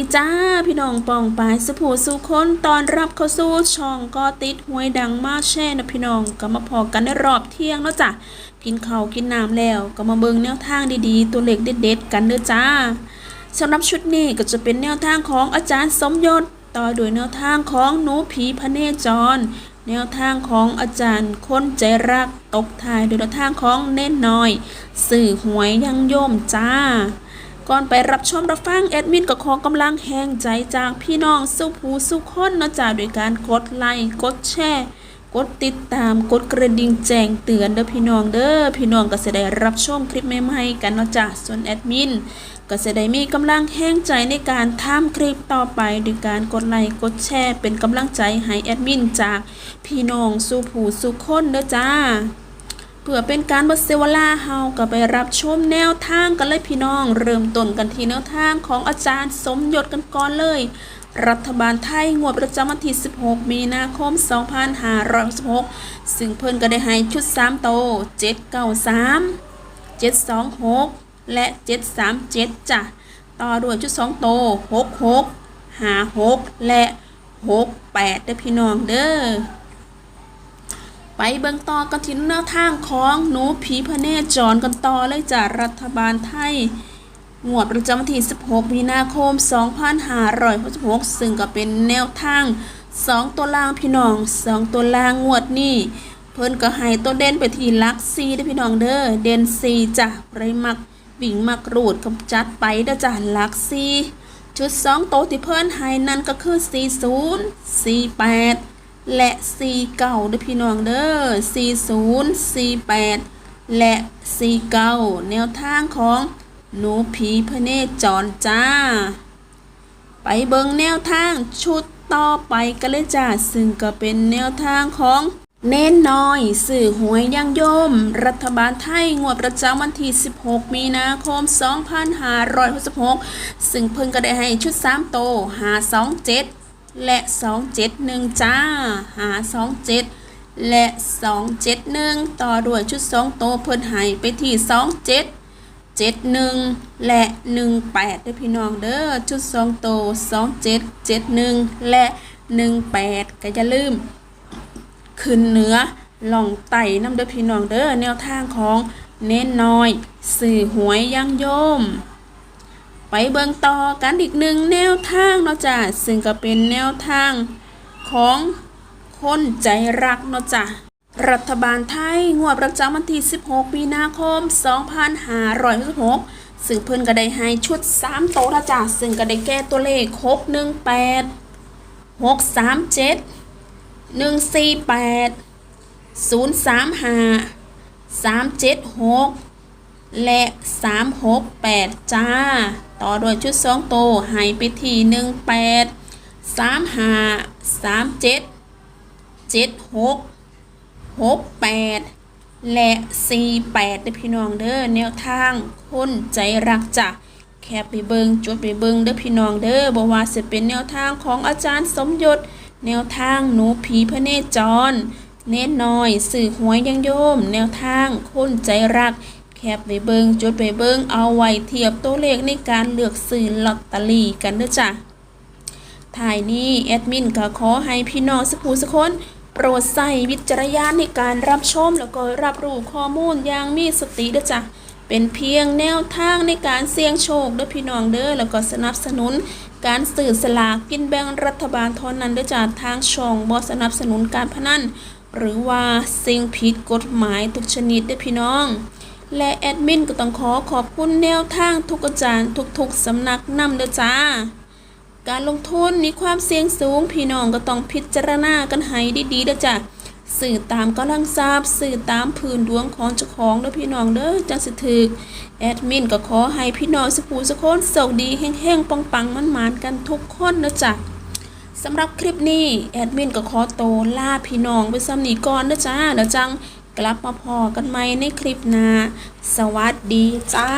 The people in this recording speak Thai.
ดีจ้าพี่น้องปองปายสุผูสุคนตอนรับเข้าสู่ช่องก็ติดหวยดังมากแช่นะพี่น้องก็มาพอกันในรอบเที่ยงเนาะจ้ะกินข้าวกินน้ำแล้ว ก็มาเบิ่งแนวทางดีๆ ตัวเลขเด็ดๆกันเด้อจ้าสำหรับชุดนี้ก็จะเป็นแนวทางของอาจารย์สมยศต่อโดยแนวทางของหนูผีพระเนจร แนวทางของอาจารย์คนใจรักตกทายโดยแนวทางของเน้นน้อย สื่อหวยยังโยมจ้า ก่อนไปรับชมรับฟังแอดมินก็ขอกำลังแห่งใจจากพี่น้องสุภูสุขคนเนาะจ้าโดยการกดไลค์กดแชร์กดติดตามกดกระดิ่งแจ้งเตือนเด้อพี่น้องเด้อพี่น้องก็จะได้รับชมคลิปใหม่ๆกันเนาะจ้าส่วนแอดมินก็จะได้มีกำลังแห่งใจในการทำคลิปต่อไปโดยการกดไลค์กดแชร์เป็นกำลังใจให้แอดมินจากพี่น้องสุภูสุขคนเด้อจ้า พื่อเป็นการบดเซวลาเฮาก็ไปรับชมแนวทางกันเลยพี่น้อง เริ่มต้นกันที่แนวทางของอาจารย์สมยศกันก่อนเลย รัฐบาลไทยงวดประจำวันที่ 16 มีนาคม 2566 ซึ่งเพิ่นก็ได้ให้ชุด 3 โต 793 726 และ 737จ้ะต่อด้วยชุด 2 โต 66 56 และ 68เด้อพี่น้องเด้อ ไปเบิ่งต่อกันที่แนวทางของหนูผีพระเนจรกันต่อเลยจากรัฐบาลไทยงวดประจำวันที่ 16 มีนาคม 2566 ซึ่งก็เป็นแนวทาง 2 ตัวล่างพี่น้อง 2 ตัวล่างงวดนี้ เพิ่นก็ให้ตัวเด่นไปที่ลักซีเด้พี่น้องเด้อ เด่นซีจ้ะไรมักวิ่งมักรูดกำจัดไปเด้อจ้ะลักซี ชุด 2 โตวที่เพิ่นให้นั่นก็คือ 40 48 และ49เด้อพี่น้องเด้อ40 48และ49แนวทางของหนูผีพระเนจรจ้า ไปเบิงแนวทางชุดต่อไปกันเลยจ้า ซึ่งก็เป็นแนวทางของเน้นน้อย สื่อหวยยังโยมรัฐบาลไทย งวดประจำวันที่ 16 มีนาคม 2566 ซึ่งเพิ่นก็ได้ให้ชุด 3 โต 527 และ 271 จ้า527 และ 271 ต่อด้วยชุด 2 โตเพิ่นให้ไปที่ 27เจ็ดหนึ่งและหนึ่งแปดเด้อพี่น้องเด้อชุดสองโตสองเจ็ดเจ็ดหนึ่งและหนึ่งแปดก็อย่าลืม ขึ้นเหนือล่องไต่น้ำเด้อพี่น้องเด้อแนวทางของเน้นน้อย สื่อหวยยังโยม ไปเบิ่งต่อกันอีกหนึ่งแนวทางเนาะจ้ะซึ่งก็เป็นแนวทางของคนใจรักเนาะจ้ะรัฐบาลไทยงวดประจำวันที่ 16 มีนาคม 2566ซึ่งเพิ่นก็ได้ให้ชุด 3 โตวนะจ้ะซึ่งก็ได้แก้ตัวเลข 618 637 148 035 376 และ 368 จ้า ต่อด้วยชุด2โตวให้ไปที่18 35 37 76หกแปดและสี่แปดเด้อพี่น้องเด้อแนวทางคนใจรักจ้ะแคบไปเบิงจุดไปเบิงเด้อพี่น้องเด้อบอกว่าจะเป็นแนวทางของอาจารย์สมยศแนวทางหนูผีพระเนจร เน้นน้อย สื่อหวยยังโยม แนวทางคนใจรัก แคบไปเบิงจดไปเบิงเอาไว้เทียบตัวเลขในการเลือกซื้อลอตเตอรี่กันเด้อจ้ะถ่ายนี้แอดมินก็ขอให้พี่น้องสักผู้สักคนโปรดใส่วิจารณญาณในการรับชมแล้วก็รับรู้ข้อมูลอย่างมีสติเด้อจ้ะเป็นเพียงแนวทางในการเสี่ยงโชคเด้อพี่น้องเด้อแล้วก็สนับสนุนการสื่อสลากกินแบ่งรัฐบาลเท่านั้นเด้อจ้ะทางช่องบ่สนับสนุนการพนันหรือว่าสิ่งผิดกฎหมายทุกชนิดเด้อพี่น้อง และแอดมินก็ต้องขอขอบคุณแนวทางทุกอาจารย์ทุกๆสำนักนำเด้อจ้า การลงทุนมีความเสี่ยงสูง พี่น้องก็ต้องพิจารณากันให้ดีๆเด้อจ้ะสื่อตามกำลังทราบสื่อตามพื้นดวงของเจ้าของเด้อพี่น้องเด้อจังสิถึกแอดมินก็ขอให้พี่น้องสุภูสุคนโชคดีแห้งๆปังๆมันๆกันทุกคนเด้อจ้ะสำหรับคลิปนี้แอดมินก็ขอโตวลาพี่น้องไปซ้ำนี้ก่อนเด้อจ้าแล้วจัง กลับมาพอกันใหม่ในคลิปหน้า สวัสดีจ้า